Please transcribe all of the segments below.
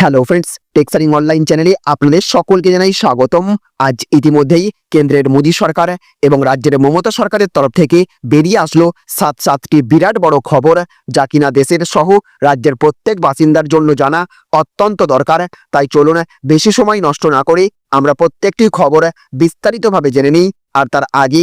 Hello friends টেক্সারিং online চ্যানেলে আপনাদের সকলকে জানাই স্বাগতম। আজ ইতিমধ্যেই কেন্দ্রের মোদী সরকার এবং রাজ্যের মমতা সরকারের তরফ থেকে বেরিয়ে আসলো সাত সাতটি বিরাট বড় খবর যা কিনা দেশের সহ রাজ্যের প্রত্যেক বাসিন্দার জন্য জানা অত্যন্ত দরকার। তাই চলুন বেশি সময় নষ্ট না করে আমরা প্রত্যেকটি খবর বিস্তারিতভাবে জেনে নিই। আর তার আগে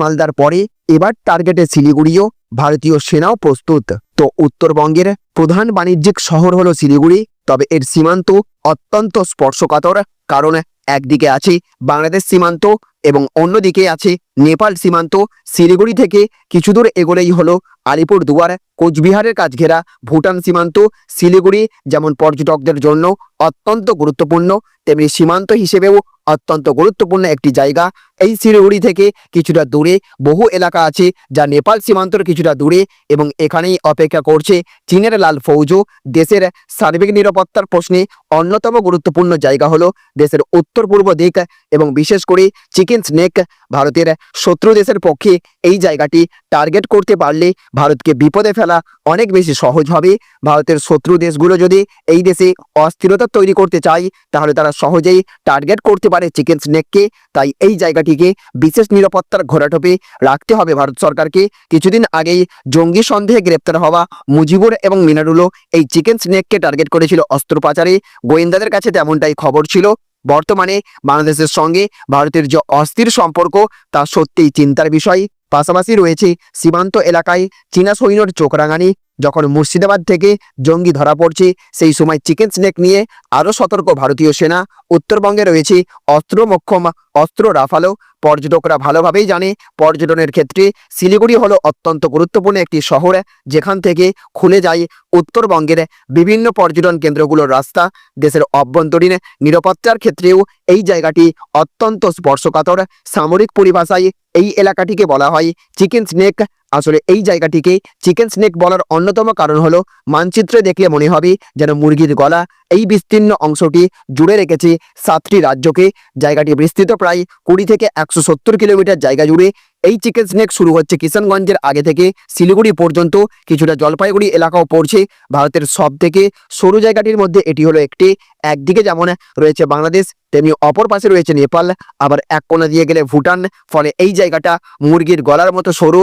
মালদার পরে এবার টার্গেটে শিলিগুড়িও ভারতীয় সেনাও প্রস্তুত। তো উত্তরবঙ্গের প্রধান বাণিজ্যিক শহর হলো শিলিগুড়ি, তবে এর সীমান্ত অত্যন্ত স্পর্শকাতর, কারণ একদিকে আছে বাংলাদেশ সীমান্ত এবং অন্যদিকে আছে নেপাল সীমান্ত। শিলিগুড়ি থেকে কিছু দূর এগোলেই হলো আলিপুর দুয়ার কোচবিহারের কাজ ঘেরা ভুটান সীমান্ত। শিলিগুড়ি যেমন পর্যটকদের জন্য অত্যন্ত গুরুত্বপূর্ণ, তেমনি সীমান্ত হিসেবেও অত্যন্ত গুরুত্বপূর্ণ একটি জায়গা। এই শিলিগুড়ি থেকে কিছুটা দূরে বহু এলাকা আছে যা নেপাল সীমান্তর কিছুটা দূরে এবং এখানেই অপেক্ষা করছে চীনের লাল ফৌজও। দেশের সার্বিক নিরাপত্তার প্রশ্নে অন্যতম গুরুত্বপূর্ণ জায়গা হলো দেশের উত্তর পূর্ব দিক এবং বিশেষ করে চিকেন স্নেক ভারতের শত্রু দেশের পক্ষে এই জায়গাটি টার্গেট করতে পারলে ভারতকে বিপদে ফেলা অনেক বেশি সহজ হবে। ভারতের শত্রু দেশগুলো যদি এই দেশে অস্থিরতা তৈরি করতে চায়, তাহলে তারা সহজেই টার্গেট করতে পারে চিকেন স্নেককে তাই এই জায়গাটিকে বিশেষ নিরাপত্তার ঘোরাটোপে রাখতে হবে ভারত সরকারকে। কিছুদিন আগেই জঙ্গি সন্দেহে গ্রেপ্তার হওয়া মুজিবুর এবং মিনারুলো এই চিকেন স্নেককে টার্গেট করেছিল অস্ত্র পাচারে গোয়েন্দাদের কাছে তেমনটাই খবর ছিল। বর্তমানে বাংলাদেশের সঙ্গে ভারতের যে অস্থির সম্পর্ক, তা সত্যিই চিন্তার বিষয়। পাশাপাশি রয়েছে সীমান্ত এলাকায় চীনা সৈন্যর চোখ রাঙানি যখন মুর্শিদাবাদ থেকে জঙ্গি ধরা পড়ছে, সেই সময় চিকেন স্নেক নিয়ে আরও সতর্ক ভারতীয় সেনা। উত্তরবঙ্গে রয়েছে অস্ত্র মক্ষম অস্ত্র রাফালো পর্যটকরা ভালোভাবেই জানে, পর্যটনের ক্ষেত্রে শিলিগুড়ি হলো অত্যন্ত গুরুত্বপূর্ণ একটি শহর, যেখান থেকে খুলে যায় উত্তরবঙ্গের বিভিন্ন পর্যটন কেন্দ্রগুলোর রাস্তা। দেশের অভ্যন্তরীণ নিরাপত্তার ক্ষেত্রেও এই জায়গাটি অত্যন্ত স্পর্শকাতর। সামরিক পরিভাষায় এই এলাকাটিকে বলা হয় চিকেন স্নেক আসলে এই জায়গাটিকে চিকেন স্নেক বলার অন্যতম কারণ হলো মানচিত্রে দেখলে মনে হবে যেন মুরগির গলা এই বিস্তীর্ণ অংশটি জুড়ে রেখেছে সাতটি রাজ্যকে। জায়গাটি বিস্তৃত প্রায় কুড়ি থেকে একশো সত্তর কিলোমিটার জায়গা জুড়ে। এই চিকেন স্নেক শুরু হচ্ছে কিষানগঞ্জের আগে থেকে শিলিগুড়ি পর্যন্ত। কিছুটা জলপাইগুড়ি এলাকাও পড়ছে ভারতের সব থেকে সরু জায়গাটির মধ্যে। এটি হলো একটি। একদিকে যেমন রয়েছে বাংলাদেশ, তেমনি অপর পাশে রয়েছে নেপাল। আবার এক কোণা দিয়ে গেলে ভুটান। ফলে এই জায়গাটা মুরগির গলার মতো সরু।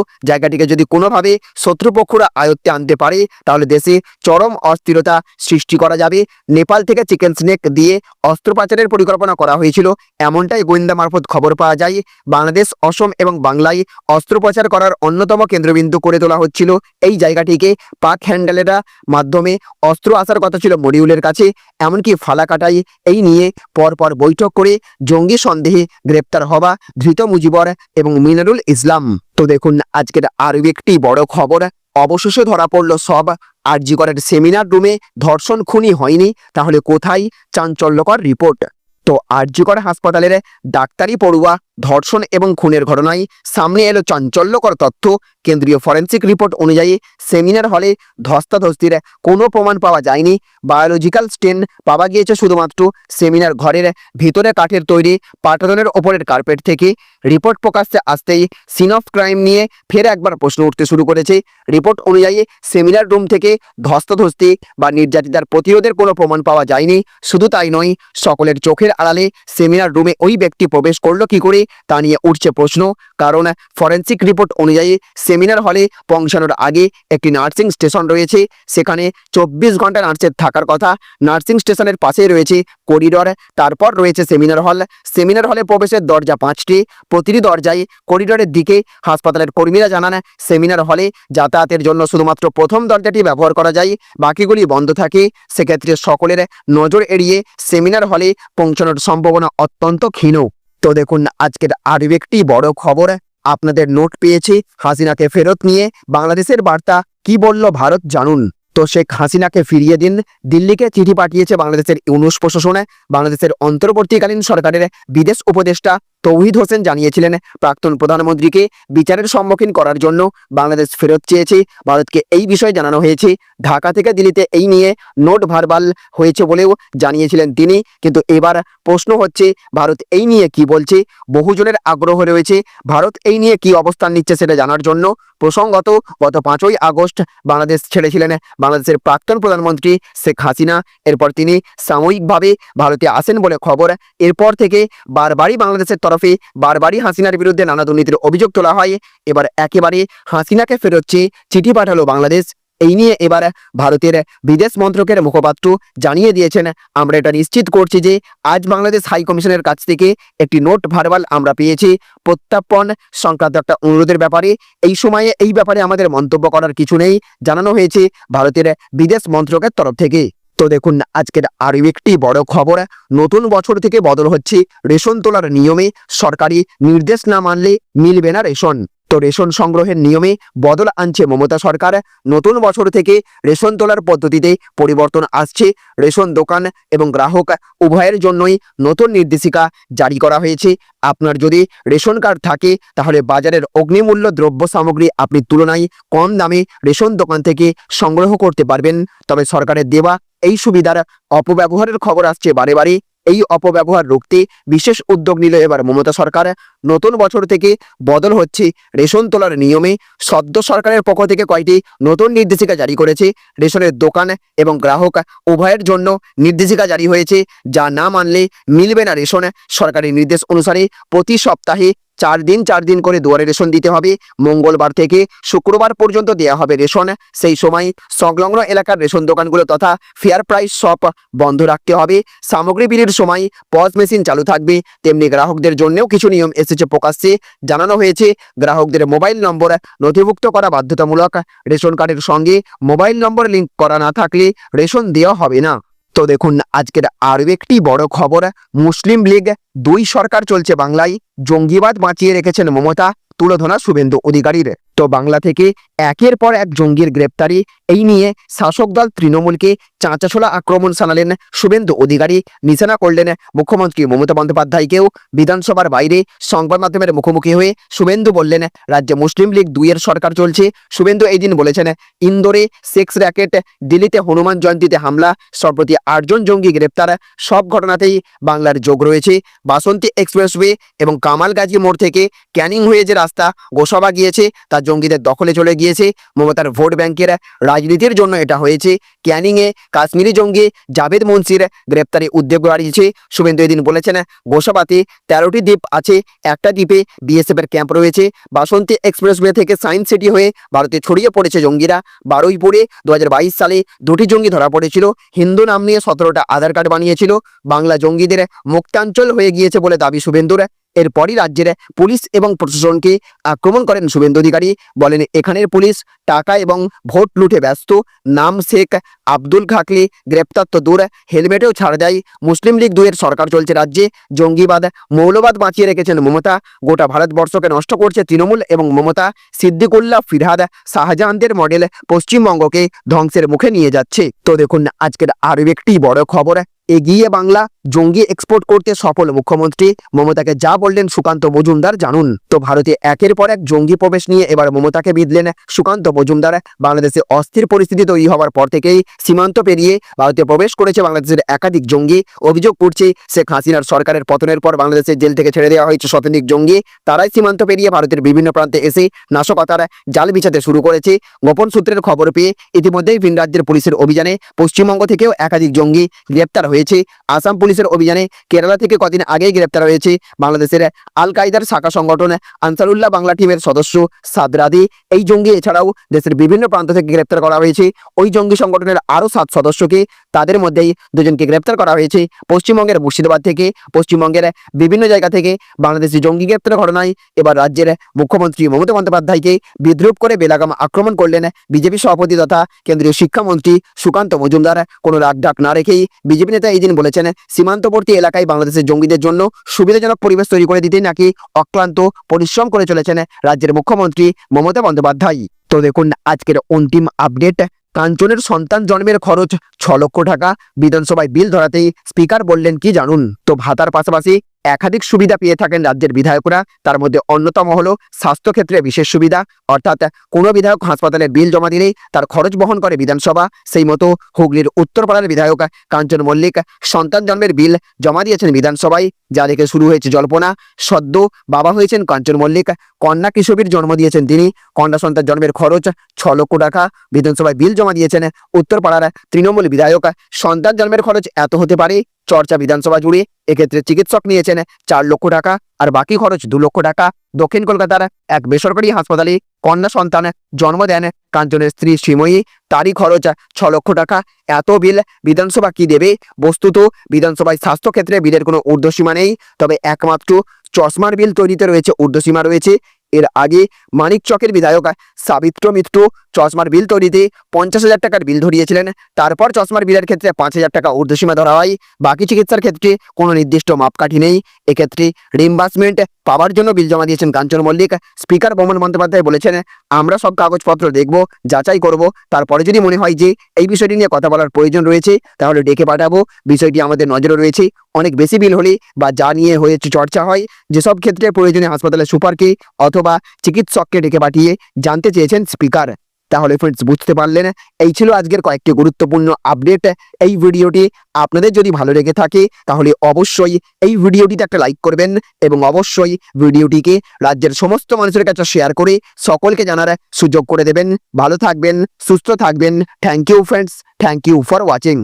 জায়গাটিকে যদি কোনোভাবে শত্রুপক্ষরা আয়ত্তে আনতে পারে, তাহলে দেশে চরম অস্থিরতা সৃষ্টি করা যাবে। নেপাল থেকে চিকেন স্নেক দিয়ে অস্ত্র পাচারের পরিকল্পনা করা হয়েছিল। এমনটাই গোয়েন্দা মারফত খবর পাওয়া যায়। বাংলাদেশ, অসম এবং বাংলায় অস্ত্রোপচার করার অন্যতম কেন্দ্রবিন্দু করে তোলা হচ্ছিল এই জায়গাটিকে। পাক হ্যান্ডেলেরা মাধ্যমে অস্ত্র আসার কথা ছিল মডিউলের কাছে। এমনকি ফালাকাটাই এই নিয়ে পরপর বৈঠক করে জঙ্গি সন্দেহে গ্রেপ্তার হওয়া ধৃত মুজিবর এবং মিনারুল ইসলাম। তো দেখুন, আজকের আরও একটি বড় খবর। অবশেষে ধরা পড়ল সব। আরজিকরের সেমিনার রুমে ধর্ষণ খুনি হয়নি। তাহলে কোথায় চাঞ্চল্যকর রিপোর্ট তো আরজিকর হাসপাতালের ডাক্তারি পড়ুয়া, ধর্ষণ এবং খুনের ঘটনায় সামনে এলো চাঞ্চল্যকর তথ্য। কেন্দ্রীয় ফরেন্সিক রিপোর্ট অনুযায়ী সেমিনার হলে ধস্তাধস্তির কোনো প্রমাণ পাওয়া যায়নি। বায়োলজিক্যাল স্টেন পাওয়া গিয়েছে শুধুমাত্র। সেমিনার ঘরের ভিতরে কাঠের তৈরি পাটাতনের ওপরের কার্পেট থেকে। রিপোর্ট প্রকাশ্যে আসতেই সিন অফ ক্রাইম নিয়ে ফের একবার প্রশ্ন উঠতে শুরু করেছে। রিপোর্ট অনুযায়ী সেমিনার রুম থেকে ধস্তাধস্তি বা নির্যাতিতার প্রতিরোধের কোনো প্রমাণ পাওয়া যায়নি। শুধু তাই নয়, সকলের চোখের আড়ালে সেমিনার রুমে ওই ব্যক্তি প্রবেশ করল কি করে তা নিয়ে উঠছে প্রশ্ন। কারণ ফরেন্সিক রিপোর্ট অনুযায়ী সেমিনার হলে পৌঁছানোর আগে একটি নার্সিং স্টেশন রয়েছে। সেখানে চব্বিশ ঘণ্টা নার্সের থাকার কথা। নার্সিং স্টেশনের পাশেই রয়েছে করিডর তারপর রয়েছে সেমিনার হল সেমিনার হলে প্রবেশের দরজা পাঁচটি। প্রতিটি দরজায় করিডরের দিকে হাসপাতালের কর্মীরা জানান সেমিনার হলে যাতায়াতের জন্য শুধুমাত্র প্রথম দরজাটি ব্যবহার করা যায়, বাকিগুলি বন্ধ থাকে। সেক্ষেত্রে সকলের নজর এড়িয়ে সেমিনার হলে পৌঁছানোর সম্ভাবনা অত্যন্ত ক্ষীণ। তো দেখুন, আজকের আরও একটি বড় খবর। আপনাদের নোট পেয়েছি হাসিনাকে ফেরত নিয়ে বাংলাদেশের বার্তা কি বলল ভারত জানুন। তো শেখ হাসিনাকে ফিরিয়ে দিন, দিল্লিকে চিঠি পাঠিয়েছে বাংলাদেশের ইউনুস প্রশাসনে, বাংলাদেশের অন্তর্বর্তীকালীন সরকারের বিদেশ উপদেষ্টা তৌহিদ হোসেন জানিয়েছিলেন, প্রাক্তন প্রধানমন্ত্রীকে বিচারের সম্মুখীন করার জন্য বাংলাদেশ ফেরত চেয়েছে। ভারতকে এই বিষয়ে জানানো হয়েছে, ঢাকা থেকে দিল্লিতে এই নিয়ে নোট ভারবাল হয়েছে বলেও জানিয়েছিলেন তিনি। কিন্তু এবার প্রশ্ন হচ্ছে, ভারত এই নিয়ে কি বলছে? বহুজনের আগ্রহ রয়েছে, ভারত এই নিয়ে কি অবস্থান নিচ্ছে সেটা জানার জন্য। প্রসঙ্গত, গত পাঁচই আগস্ট বাংলাদেশ ছেড়েছিলেন বাংলাদেশের প্রাক্তন প্রধানমন্ত্রী শেখ হাসিনা। এরপর তিনি সাময়িকভাবে ভারতে আসেন বলে খবর। এরপর থেকে বারবারই বাংলাদেশের তরফে বারবারই হাসিনার বিরুদ্ধে নানা দুর্নীতির অভিযোগ তোলা হয়। এবার একেবারে হাসিনাকে ফেরোচ্ছে চিঠি পাঠালো বাংলাদেশ। এই নিয়ে এবার ভারতের বিদেশ মন্ত্রকের মুখপাত্র জানিয়ে দিয়েছেন, আমরা এটা নিশ্চিত করছি যে আজ বাংলাদেশ হাই কমিশনের কাছ থেকে একটি নোট ভারবাল আমরা পেয়েছি। প্রত্যাপন সংক্রান্ত একটা অনুরোধের ব্যাপারে। এই সময়ে এই ব্যাপারে আমাদের মন্তব্য করার কিছু নেই। জানানো হয়েছে ভারতের বিদেশ মন্ত্রকের তরফ থেকে। তো দেখুন, আজকের আরও একটি বড় খবর। নতুন বছর থেকে বদল হচ্ছে রেশন তোলার নিয়মে সরকারি নির্দেশ না মানলে মিলবে না রেশন। তো রেশন সংগ্রহের নিয়মে বদল আনছে মমতা সরকার। নতুন বছর থেকে রেশন তোলার পদ্ধতিতে পরিবর্তন আসছে। রেশন দোকান এবং গ্রাহক উভয়ের জন্যই নতুন নির্দেশিকা জারি করা হয়েছে। আপনার যদি রেশন কার্ড থাকে, তাহলে বাজারের অগ্নিমূল্য দ্রব্য সামগ্রী আপনি তুলনায় কম দামে রেশন দোকান থেকে সংগ্রহ করতে পারবেন। তবে সরকারের দেওয়া এই সুবিধার অপব্যবহারের খবর আসছে বারে বারে। এই অপব্যবহার রুখতে বিশেষ উদ্যোগ নিল এবার মমতা সরকার। নতুন বছর থেকে বদল হচ্ছে রেশন তোলার নিয়মে। সদ্য সরকারের পক্ষ থেকে কয়টি নতুন নির্দেশিকা জারি করেছে। রেশনের দোকান এবং গ্রাহক উভয়ের জন্য নির্দেশিকা জারি হয়েছে। যা না মানলে মিলবে না রেশন। সরকারি নির্দেশ অনুসারে প্রতি সপ্তাহে চার দিন চার দিন করে দুয়ারে রেশন দিতে হবে। মঙ্গলবার থেকে শুক্রবার পর্যন্ত দেওয়া হবে রেশন। সেই সময় সংলগ্ন এলাকার রেশন দোকানগুলো তথা ফেয়ার প্রাইস শপ বন্ধ রাখতে হবে। সামগ্রী বিলির সময় পজ মেশিন চালু থাকবে। তেমনি গ্রাহকদের জন্যও কিছু নিয়ম এসেছে প্রকাশ্যে। জানানো হয়েছে, গ্রাহকদের মোবাইল নম্বর নথিভুক্ত করা বাধ্যতামূলক। রেশন কার্ডের সঙ্গে মোবাইল নম্বর লিঙ্ক করা না থাকলে রেশন দেওয়া হবে না। তো দেখুন, আজকের আরও একটি বড় খবর। মুসলিম লীগ দুই সরকার চলছে বাংলায়। জঙ্গিবাদ বাঁচিয়ে রেখেছেন মমতা, তুলোধনা শুভেন্দু অধিকারীর। তো বাংলা থেকে একের পর এক জঙ্গির গ্রেপ্তারি। এই নিয়ে শাসক দল তৃণমূলকে চাঁচাছোলা আক্রমণ শানালেন শুভেন্দু অধিকারী। নিশানা করলেন মুখ্যমন্ত্রী মমতা বন্দ্যোপাধ্যায়কেও। বিধানসভার বাইরে সংবাদ মাধ্যমের মুখোমুখি হয়ে শুভেন্দু বললেন, রাজ্যে মুসলিম লীগ দুইয়ের সরকার চলছে। শুভেন্দু এই দিন বলেছেন, ইন্দোরে সেক্স র্যাকেট, দিল্লিতে হনুমান জয়ন্তীতে হামলা সম্প্রতি আটজন জঙ্গি গ্রেপ্তার। সব ঘটনাতেই বাংলার যোগ রয়েছে। বাসন্তী এক্সপ্রেসওয়ে এবং কামালগাজী মোড় থেকে ক্যানিং হয়ে যে রাস্তা গোসাবা গিয়েছে, তা জঙ্গিদের দখলে চলে গিয়েছে। মমতার ভোট ব্যাংকের রাজনীতির জন্য এটা হয়েছে। ক্যানিংয়ে কাশ্মীরি জঙ্গি জাভেদ মুন্সির গ্রেপ্তারে উদ্যোগ বাড়িয়েছে। শুভেন্দু এদিন বলেছেন, গোসাবাতে তেরোটি দ্বীপ আছে, একটা দ্বীপে বিএসএফ এর ক্যাম্প রয়েছে। বাসন্তী এক্সপ্রেসওয়ে থেকে সায়েন্স সিটি হয়ে ভারতে ছড়িয়ে পড়েছে জঙ্গিরা। বারোই বারুইপুরে দু সালে দুটি জঙ্গি ধরা পড়েছিল। হিন্দু নাম নিয়ে সতেরোটা আধার কার্ড বানিয়েছিল। বাংলা জঙ্গিদের মুক্তাঞ্চল হয়ে গিয়েছে বলে দাবি শুভেন্দুর। এরপরই রাজ্যের পুলিশ এবং প্রশাসনকে আক্রমণ করেন শুভেন্দু অধিকারী। বলেন, এখানের পুলিশ টাকা এবং ভোট লুটে ব্যস্ত। নাম শেখ আব্দুল খাকলি গ্রেপ্তার তো দূর, হেলমেটেও ছাড় দেয় মুসলিম লীগ দুয়ের সরকার চলছে রাজ্যে। জঙ্গিবাদ, মৌলবাদ বাঁচিয়ে রেখেছেন মমতা। গোটা ভারতবর্ষকে নষ্ট করছে তৃণমূল এবং মমতা। সিদ্দিকুল্লাহ ফিরহাদ শাহজাহানদের মডেল পশ্চিমবঙ্গকে ধ্বংসের মুখে নিয়ে যাচ্ছে। তো দেখুন, আজকের আরও একটি বড় খবর। এগিয়ে বাংলা, জঙ্গি এক্সপোর্ট করতে সফল মুখ্যমন্ত্রী। মমতাকে যা বললেন সুকান্ত মজুমদার জানুন। তো ভারতে একের পর এক জঙ্গি প্রবেশ নিয়ে এবার মমতাকে বিধলেন সুকান্ত মজুমদার। বাংলাদেশে অস্থির পরিস্থিতি তৈরি হওয়ার পর থেকেই সীমান্ত পেরিয়ে ভারতে প্রবেশ করেছে বাংলাদেশের একাধিক জঙ্গি। অভিযোগ করছে শেখ হাসিনার সরকারের পতনের পর বাংলাদেশের জেল থেকে ছেড়ে দেওয়া হয়েছে শতাধিক জঙ্গি। তারাই সীমান্ত পেরিয়ে ভারতের বিভিন্ন প্রান্তে এসে নাশকতার জাল বিছাতে শুরু করেছে। গোপন সূত্রের খবর পেয়ে ইতিমধ্যেই ভিন রাজ্যের পুলিশের অভিযানে পশ্চিমবঙ্গ থেকেও একাধিক জঙ্গি গ্রেপ্তার হয়েছে। আসাম পুলিশের অভিযানে কেরালা থেকে কদিন আগেই গ্রেপ্তার হয়েছে বাংলাদেশের আল কায়দার শাখা সংগঠন আনসারুল্লাহ বাংলা টিমের সদস্য সাদরাদি এই জঙ্গি এছাড়াও দেশের বিভিন্ন প্রান্ত থেকে গ্রেপ্তার করা হয়েছে। ওই জঙ্গি সংগঠনের আরও সাত সদস্যকে তাদের মধ্যেই দুজনকে গ্রেপ্তার করা হয়েছে। পশ্চিমবঙ্গের মুর্শিদাবাদ থেকে পশ্চিমবঙ্গের বিভিন্ন জায়গা থেকে বাংলাদেশি জঙ্গি গ্রেপ্তার ঘটনায় এবার রাজ্যের মুখ্যমন্ত্রী মমতা বন্দ্যোপাধ্যায়কে বিদ্রুপ করে বেলাগাম আক্রমণ করলেন বিজেপি সভাপতি তথা কেন্দ্রীয় শিক্ষামন্ত্রী সুকান্ত মজুমদার। কোনো রাগডাক না রেখেই বিজেপি নেতা এই দিন বলেছেন, সীমান্তবর্তী এলাকায় বাংলাদেশের জঙ্গিদের জন্য সুবিধাজনক পরিবেশ তৈরি করে দিতে নাকি অক্লান্ত পরিশ্রম করে চলেছেন রাজ্যের মুখ্যমন্ত্রী মমতা বন্দ্যোপাধ্যায়। তো দেখুন আজকের অন্তিম আপডেট। কাঞ্চনের সন্তান জন্মের খরচ ছ লক্ষ টাকা। বিধানসভায় বিল ধরাতেই স্পিকার বললেন, কি জানুন? তো ভাতার পাশাপাশি একাধিক সুবিধা পেয়ে থাকেন রাজ্যের বিধায়করা। তার মধ্যে অন্যতম হলো স্বাস্থ্যক্ষেত্রে বিশেষ সুবিধা, অর্থাৎ কোনো বিধায়ক হাসপাতালে বিল জমা দিলেই তার খরচ বহন করে বিধানসভা। সেই মতো হুগলির উত্তরপাড়ার বিধায়ক কাঞ্চন মল্লিক সন্তান জন্মের বিল জমা দিয়েছেন বিধানসভায়, যা দেখে শুরু হয়েছে জল্পনা। সদ্য বাবা হয়েছেন কাঞ্চন মল্লিক, কন্যা কিশোরীর জন্ম দিয়েছেন তিনি। কন্যা সন্তান জন্মের খরচ ছ লক্ষ টাকা। বিধানসভায় বিল জমা দিয়েছেন উত্তরপাড়ার তৃণমূল বিধায়ক। সন্তান জন্মের খরচ এত হতে পারে চর্চা বিধানসভা জুড়ে এক্ষেত্রে চিকিৎসক নিয়েছেন চার লক্ষ টাকা আর বাকি খরচ দু লক্ষ টাকা। দক্ষিণ কলকাতার এক বেসরকারি হাসপাতালে কন্যা সন্তান জন্ম দেন কাঞ্চনের স্ত্রী শ্রীময়ী। তারই খরচ ছ লক্ষ টাকা। এত বিল বিধানসভা কি দেবে? বস্তুত বিধানসভায় স্বাস্থ্যক্ষেত্রে বিলের কোনো ঊর্ধ্বসীমা নেই। তবে একমাত্র চশমার বিল তৈরিতে রয়েছে ঊর্ধ্বসীমা রয়েছে। এর আগে মানিক চকের বিধায়ক সাবিত্র মিত্র চশমার বিল তৈরিতে পঞ্চাশ হাজার টাকার বিল ধরিয়েছিলেন। তারপর চশমার বিলের ক্ষেত্রে পাঁচ হাজার টাকা ঊর্ধ্বসীমা ধরা হয়। বাকি চিকিৎসার ক্ষেত্রে কোনো নির্দিষ্ট মাপকাঠি নেই। এক্ষেত্রে রিম্বার্সমেন্ট পাওয়ার জন্য বিল জমা দিয়েছেন কাঞ্চন মল্লিক। স্পিকার বোমন বন্দ্যোপাধ্যায় বলেছেন, আমরা সব কাগজপত্র দেখব, যাচাই করব। তারপরে যদি মনে হয় যে এই বিষয়টি নিয়ে কথা বলার প্রয়োজন রয়েছে, তাহলে ডেকে পাঠাবো। বিষয়টি আমাদের নজরে রয়েছে। অনেক বেশি বিল হলে বা যা নিয়ে হয়েছে চর্চা হয়, যেসব ক্ষেত্রে প্রয়োজনে হাসপাতালে সুপারকে অথবা চিকিৎসককে ডেকে পাঠিয়ে জানতে চেয়েছেন স্পিকার। তাহলে ফ্রেন্ডস বুঝতে পারলেন? এই ছিল আজকের কয়েকটি গুরুত্বপূর্ণ আপডেট এই ভিডিওটি আপনাদের যদি ভালো লেগে থাকে, তাহলে অবশ্যই এই ভিডিওটিতে একটা লাইক করবেন এবং অবশ্যই ভিডিওটিকে রাজ্যের সমস্ত মানুষের কাছে শেয়ার করে সকলকে জানার সুযোগ করে দেবেন। ভালো থাকবেন, সুস্থ থাকবেন। Thank you friends thank you for watching